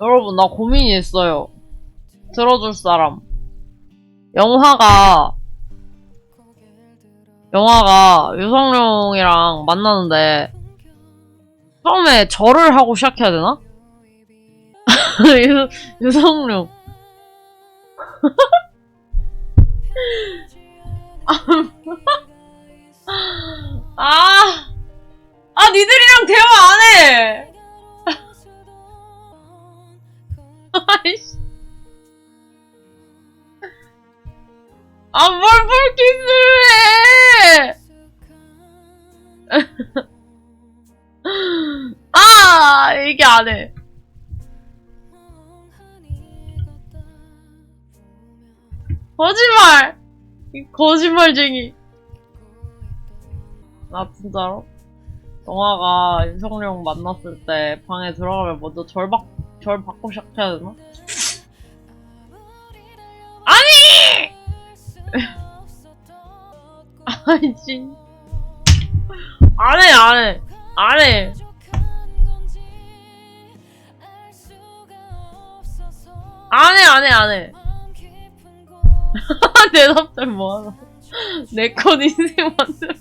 여러분, 나 고민이 있어요. 들어줄 사람. 영화가, 영화가 유성룡이랑 만나는데, 처음에 절을 하고 시작해야 되나? 유, 유성룡. 아, 아, 니들이랑 대화 안 해! 아이씨. 아, 뭘, 뭘 키스를 해! 아, 이게 안 해. 거짓말! 이 거짓말쟁이. 나 진짜로? 영화가 윤석열 만났을 때 방에 들어가면 먼저 절 받, 절 받고 시작해야 되나? 아니! 아니, 진. 안 해, 안 해. 안 해. 안 해, 안 해, 안 해. 내 답장 뭐하나. 내컷 인생 만들어.